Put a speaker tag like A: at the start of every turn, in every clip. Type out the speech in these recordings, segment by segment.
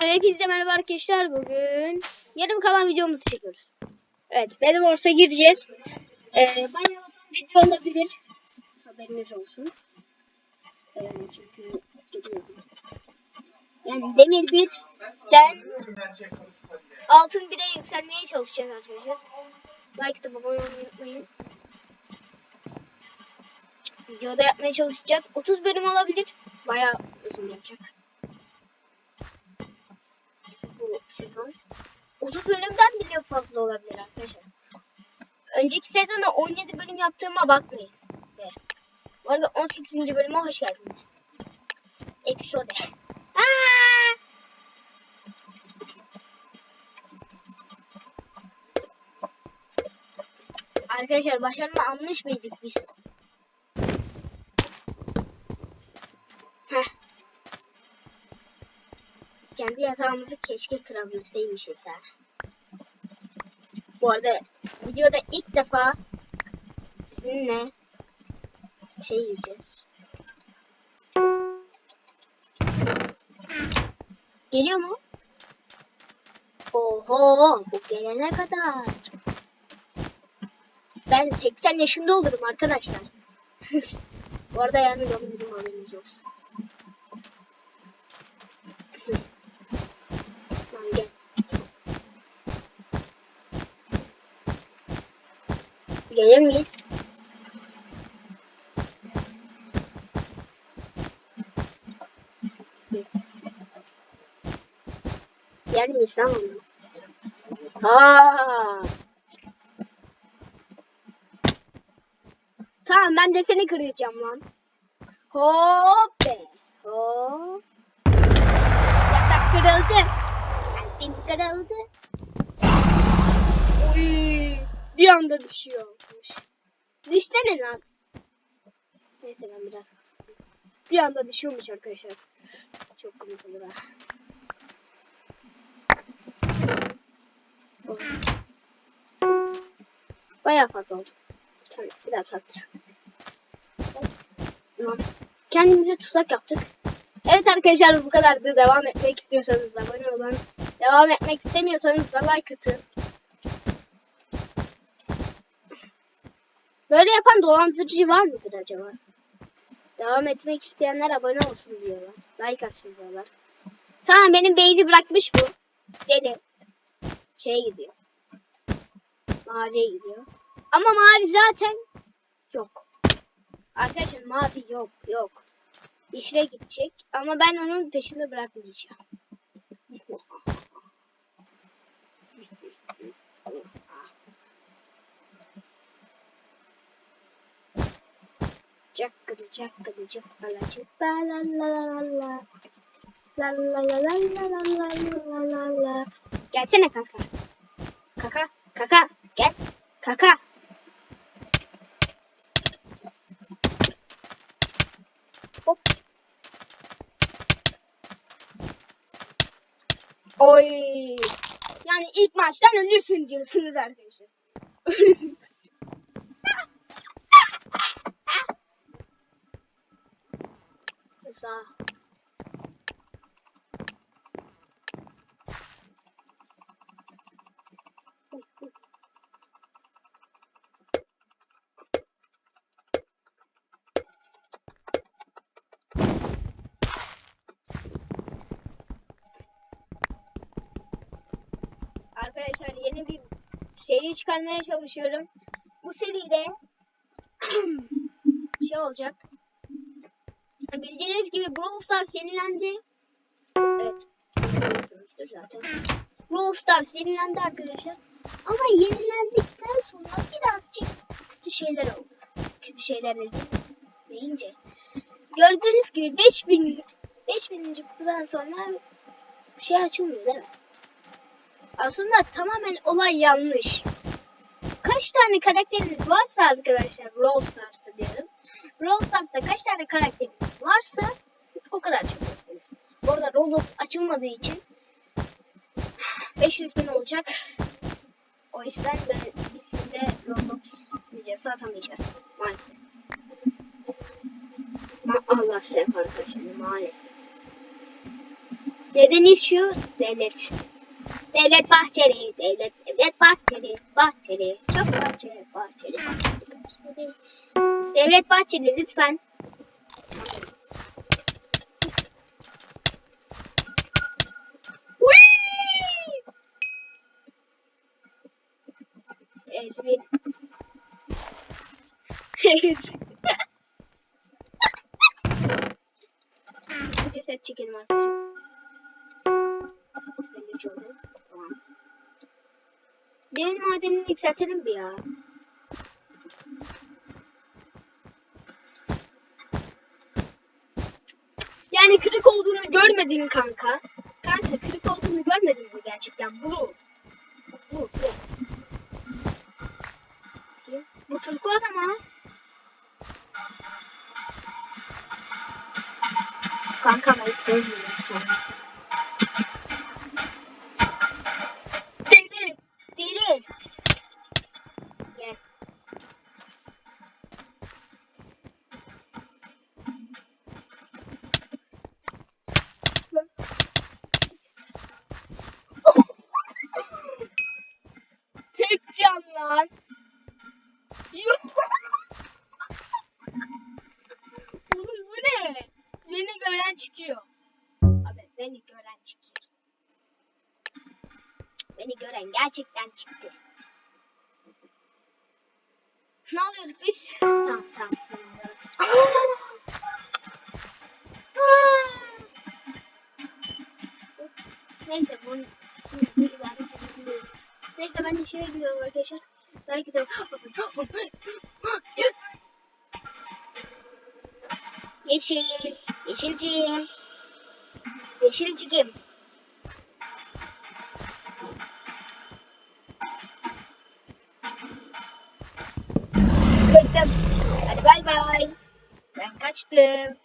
A: Hepinize merhaba arkadaşlar. Bugün yarım kalan videomuzu çekiyoruz. Evet, benim orsa gireceğiz. Ee, bayağı video olabilir. Haberiniz olsun. Ee, çünkü. Yani demir birden altın bire yükselmeye çalışacağız arkadaşlar. Like abone olmayı unutmayın. Videoda yapmaya çalışacağız. 30 bölüm olabilir. Bayağı uzun olacak. Sezon. 30 bölümden bile fazla olabilir arkadaşlar. Önceki sezonda 17 bölüm yaptığıma bakmayın. Ve bu arada 18. bölüme hoş geldiniz. Episode. Arkadaşlar başarma mıydık biz? Heh. Kendi yatağımızı keşke kırabilseymişiz ha. Bu arada videoda ilk defa sizinle şey yiyeceğiz. Geliyor mu? Oho bu gelene kadar. Ben 80 yaşında olurum arkadaşlar. Bu arada yani benim Gelir miyiz? Yer miyiz lan onu? Aa. Tamam ben de seni kıracağım lan. Hop be. Hop. Yatak kırıldı. Kalbim kırıldı. Uy, bir anda düşüyormuş. Düşte ne lan? Neyse ben biraz. Bir anda düşüyormuş arkadaşlar. Çok komik olur ha. Bayağı fazla oldu. Tamam biraz at. Tamam. Kendimize tuzak yaptık. Evet arkadaşlar bu kadardı. Devam etmek istiyorsanız abone olun. Devam etmek istemiyorsanız da like atın. Böyle yapan dolandırıcı var mıdır acaba? Devam etmek isteyenler abone olsun diyorlar. Like atsın diyorlar. Tamam benim beyni bırakmış bu. Deli. Şeye gidiyor. Maviye gidiyor. Ama mavi zaten yok. Arkadaşlar mavi yok yok. Yeşile gidecek ama ben onun peşinde bırakmayacağım. Cakkıdı cakkıdı cıppala cıppala la la la la. La la la la la la la la la la. Gelsene kaka. Kaka kaka gel. Kaka. Hop. Oy. Yani ilk maçtan ölürsün diyorsunuz arkadaşlar. Sağ. Arkadaşlar yeni bir seri çıkarmaya çalışıyorum. Bu seride şey olacak. Bildiğiniz gibi Brawl Stars yenilendi. Evet. zaten. Brawl Stars yenilendi arkadaşlar. Ama yenilendikten sonra birazcık kötü şeyler oldu. Kötü şeyler dedim. Deyince. Gördüğünüz gibi 5000 5000. kutudan sonra şey açılmıyor değil mi? Aslında tamamen olay yanlış. Kaç tane karakteriniz varsa arkadaşlar Brawl Stars'ta diyelim. Brawl kaç tane karakteriniz varsa o kadar çıkıyorsunuz. Bu arada Roblox açılmadığı için 500 bin olacak. O yüzden de biz size Roblox videosu atamayacağız. Maalesef. Ma Allah size arkadaşlar maalesef. Nedeni şu devlet. Devlet Bahçeli, devlet, devlet Bahçeli, Bahçeli, çok Bahçeli, Bahçeli, Bahçeli. Devlet Bahçeli lütfen. Evet, bir... Ceset çekelim arkadaşlar. Demir madenini yükseltelim bir ya. Yani kırık olduğunu görmedin kanka. Kanka kırık olduğunu görmedin mi gerçekten? Bu. Bu. Bu. Bu turkuaz ama. Kanka ben görmüyorum şu an. Deli. Deli. Gel. Tek can lan. Yok. Oğlum bu ne? Gören çıkıyor. Abi beni gören çıkıyor. Beni gören gerçekten çıktı. Ne alıyoruz biz? Tamam tamam. Neyse bunu Neyse ben de şeye gidiyorum arkadaşlar. Ben gidiyorum. Yeşil. Yeşilciğim. Yeşilciğim. Kaçtım. Hadi bay bay. Ben kaçtım.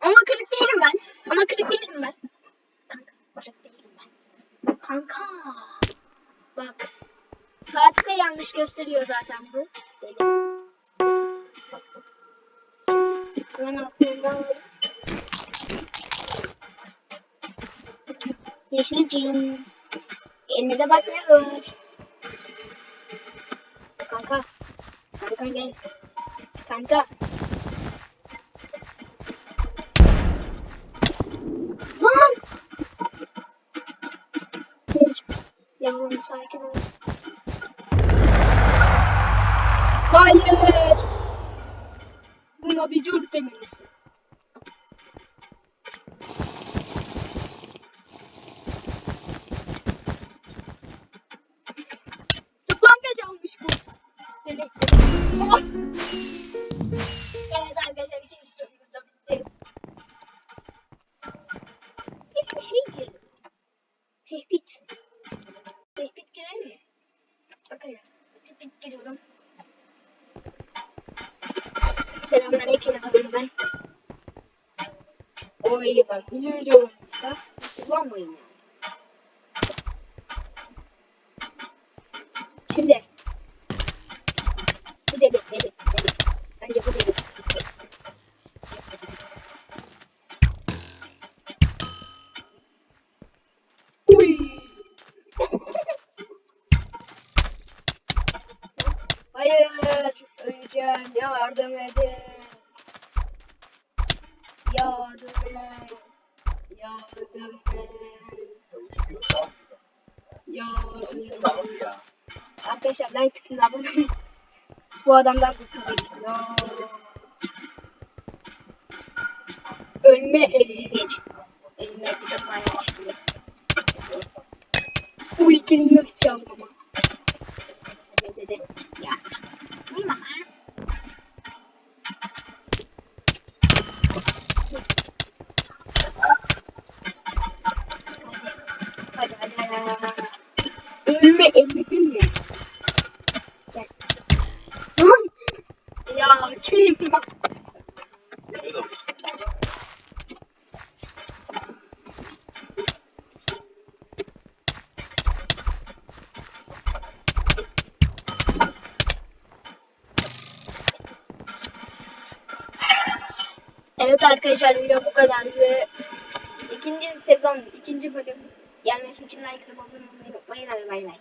A: Ama kırık değilim ben. Ama kırık değilim ben. Kanka kırık değilim ben. Kanka. Bak. Saatte yanlış gösteriyor zaten bu. Deli. Ben aklımdan aldım. Yeşilciğim. Eline de bak var. Kanka. Kanka gel. Kanka. Lan! Yavrum sakin ol. Hayır. Buna bir dur demelisin. O iyi bak. Yüzüncü oyuncuda. Kullanmayın yani. Şimdi. Bu deli, deli, deli. Önce bu deli. Hayır, öleceğim. Yardım edin. Yardım edin. Yardım edin. Yardım. Arkadaşlar ben kütüğüne abone. Bu adamdan kurtulayım. Ölme elini geç. Elime de bayağı şimdi. Bu ikili yok. Ne dedi? Ya. Vurma evlidim ya. Evet arkadaşlar video bu kadardı. İkinci sezon, ikinci bölüm gelmesi için like ve abone olmayı unutmayın. Hadi bay bay.